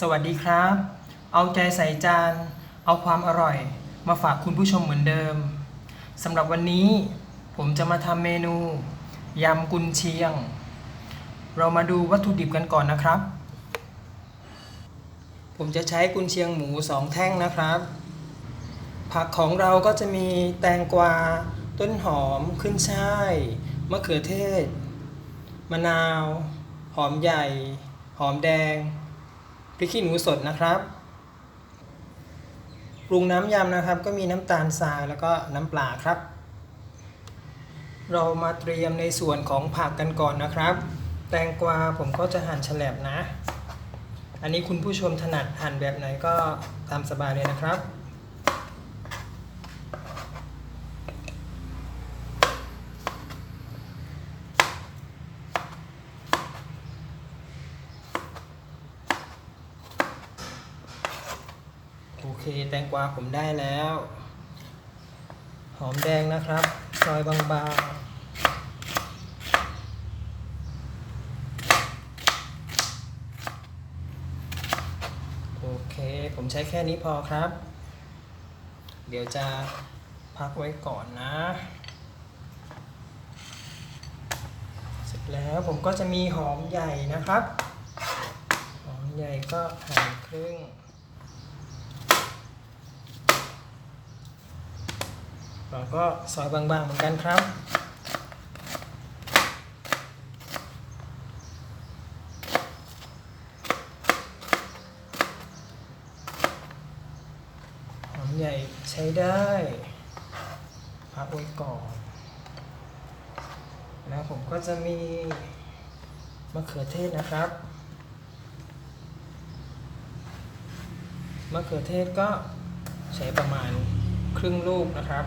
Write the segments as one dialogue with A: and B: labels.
A: สวัสดีครับ เอาใจใส่จาน เอาความอร่อย มาฝากคุณผู้ชมเหมือนเดิมสำหรับวันนี้ผมจะมาทำเมนูยำกุนเชียง เรามาดูวัตถุดิบกันก่อนนะครับ ผมจะใช้กุนเชียงหมูสองแท่งนะครับ ผักของเราก็จะมีแตงกวา ต้นหอม ขึ้นช่าย มะเขือเทศ มะนาว หอมใหญ่ หอมแดง ริกขี้หนูสดนะครับ ปรุงน้ำยำนะครับ ก็มีน้ำตาลทรายแล้วก็น้ำปลาครับ เรามาเตรียมในส่วนของผักกันก่อนนะครับ แตงกวาผมก็จะหั่นแฉลบนะ อันนี้คุณผู้ชมถนัดหั่นแบบไหนก็ตามสบายเลยนะครับ โอเคแตงกวาผมได้แล้ว หอมแดงนะครับซอยบางๆโอเค ผมใช้แค่นี้พอครับ เดี๋ยวจะพักไว้ก่อนนะ เสร็จแล้วผมก็จะมีหอมใหญ่นะครับ หอมใหญ่ก็หั่นครึ่ง เราก็ซอยบางๆเหมือนกันครับ หอมใหญ่ใช้ได้พักไว้ก่อน แล้วผมก็จะมีมะเขือเทศนะครับมะเขือเทศก็ใช้ประมาณครึ่งลูกนะครับ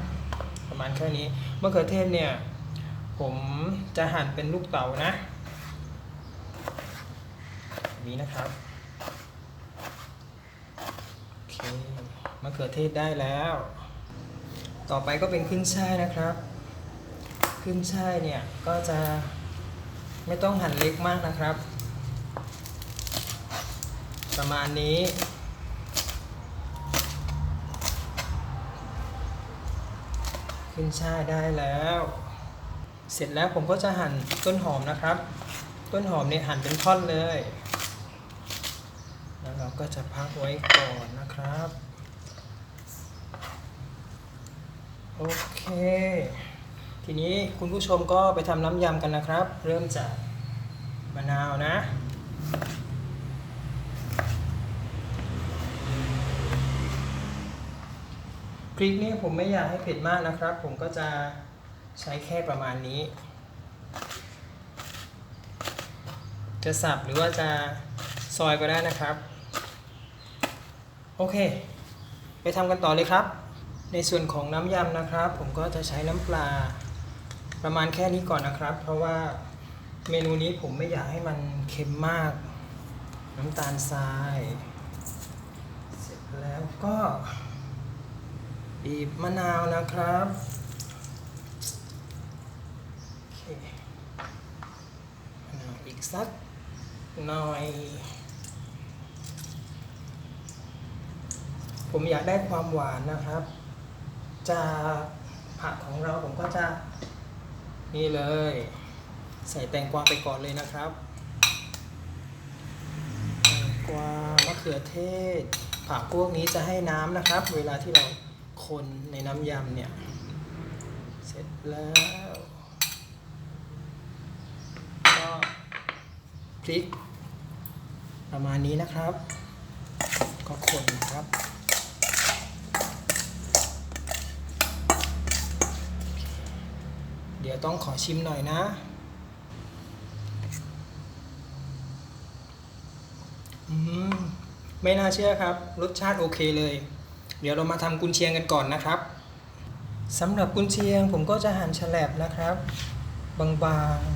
A: ประมาณแค่นี้มะเขือเทศเนี่ย ผมจะหั่นเป็นลูกเต๋านะนี้นะครับโอเคมะเขือเทศได้แล้ว ต่อไปก็เป็นขึ้นช่ายนะครับ ขึ้นช่ายเนี่ยก็จะไม่ต้องหั่นเล็กมากนะครับ ประมาณนี้ ขึ้นช่ายได้แล้ว เสร็จแล้วผมก็จะหั่นต้นหอมนะครับ ต้นหอมเนี่ยหั่นเป็นท่อนเลย แล้วเราก็จะพักไว้ก่อนนะครับ โอเค ทีนี้คุณผู้ชมก็ไปทำน้ำยำกันนะครับ เริ่มจากมะนาวนะ พริกนี่ผมไม่อยากให้เผ็ดมากนะครับ ผมก็จะใช้แค่ประมาณนี้ จะสับหรือว่าจะซอยก็ได้นะครับ โอเค ไปทำกันต่อเลยครับ ในส่วนของน้ำยำนะครับ ผมก็จะใช้น้ำปลาประมาณแค่นี้ก่อนนะครับ เพราะว่าเมนูนี้ผมไม่อยากให้มันเค็มมาก น้ำตาลทราย เสร็จแล้วก็ บีบมะนาวนะครับโอเคมะนาวอีกสักหน่อย ผมอยากได้ความหวานนะครับ จากผักของเราผมก็จะนี่เลย ใส่แตงกวาไปก่อนเลยนะครับ แตงกวามะเขือเทศ ผักพวกนี้จะให้น้ำนะครับ เวลาที่เรา คนในน้ำยำเนี่ย เสร็จแล้ว ก็พริก ประมาณนี้นะครับ ก็คนครับเดี๋ยวต้องขอชิมหน่อยนะอืมไม่น่าเชื่อครับ รสชาติโอเคเลย เดี๋ยวเรามาทำกุนเชียงกันก่อนนะครับสำหรับกุนเชียงผมก็จะหั่นแฉลบนะครับ บางๆ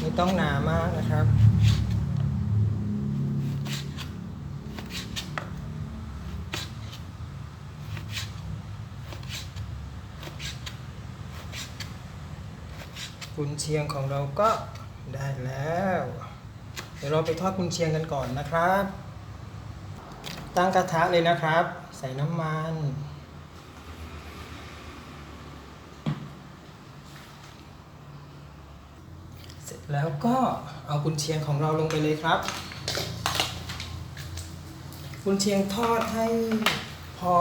A: ไม่ต้องหนามากนะครับ กุนเชียงของเราก็ได้แล้ว เดี๋ยวเราไปทอดกุนเชียงกันก่อนนะครับ ตั้งกระทะเลยนะครับ ใส่น้ำมัน เสร็จแล้วก็เอากุนเชียงของเราลงไปเลยครับ กุนเชียงทอดให้พอ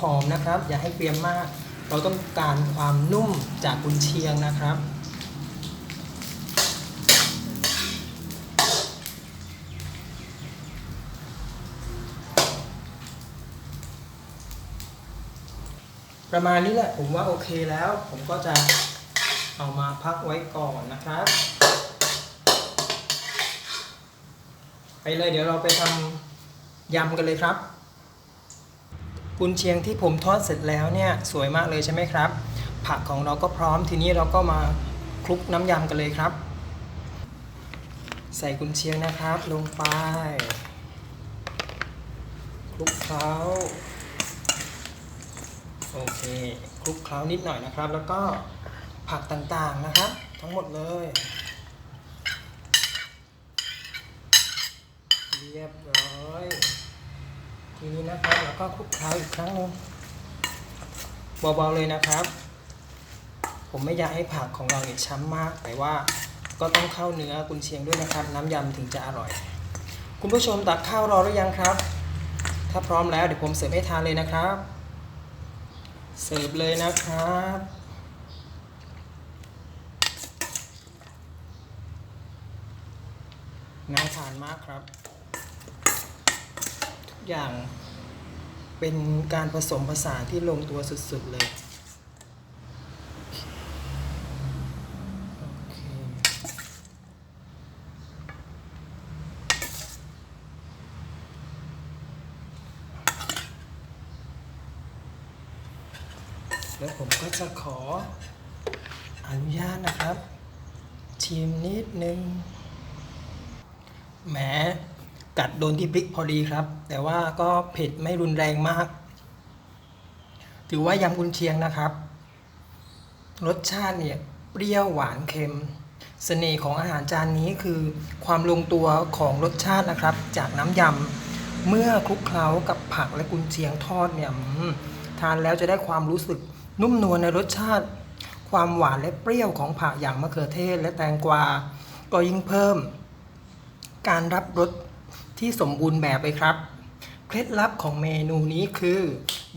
A: หอมๆนะครับ อย่าให้เกรียมมาก เราต้องการความนุ่มจากกุนเชียงนะครับ ประมาณนี้แหละผมว่าโอเคแล้ว ผมก็จะเอามาพักไว้ก่อนนะครับไปเลยเดี๋ยวเราไปทำยำกันเลยครับกุนเชียงที่ผมทอดเสร็จแล้วเนี่ยสวยมากเลยใช่ไหมครับ ผักของเราก็พร้อมทีนี้เราก็มาคลุกน้ำยำกันเลยครับ ใส่กุนเชียงนะครับลงไปคลุกเคล้า คลุกเคล้านิดหน่อยนะครับ แล้วก็ผักต่างๆนะครับ ทั้งหมดเลย เรียบร้อยทีนี้นะครับแล้วก็คลุกเคล้าอีกครั้งหนึงเบาๆเลยนะครับ ผมไม่อยากให้ผักของเราเนี่ยช้ำมาก แต่ว่าก็ต้องเข้าเนื้อกุนเชียงด้วยนะครับ น้ำยำถึงจะอร่อย คุณผู้ชมตักข้าวรอหรือยังครับ ถ้าพร้อมแล้วเดี๋ยวผมเสิร์ฟให้ทานเลยนะครับ เสิร์ฟเลยนะครับ น่าทานมากครับ ทุกอย่างเป็นการผสมผสานที่ลงตัวสุดๆเลย โอเค แล้วผมก็จะขออนุญาตนะครับ ชิมนิดนึงแหมกัดโดนที่พริกพอดีครับ แต่ว่าก็เผ็ดไม่รุนแรงมาก ถือว่ายำกุนเชียงนะครับ รสชาติเนี่ยเปรี้ยวหวานเค็มเสน่ห์ของอาหารจานนี้คือความลงตัวของรสชาตินะครับ จากน้ำยำเมื่อคลุกเคล้ากับผักและกุนเชียงทอดเนี่ยทานแล้วจะได้ความรู้สึก นุ่มนวลในรสชาติ ความหวานและเปรี้ยวของผักอย่างมะเขือเทศและแตงกวา ก็ยิ่งเพิ่ม การรับรสที่สมบูรณ์แบบเลยครับเคล็ดลับของเมนูนี้คือ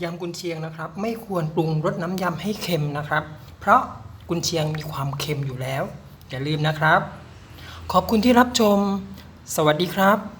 A: ยำกุนเชียงนะครับ ไม่ควรปรุงรสน้ำยำให้เค็มนะครับ เพราะกุนเชียงมีความเค็มอยู่แล้ว อย่าลืมนะครับ ขอบคุณที่รับชม สวัสดีครับ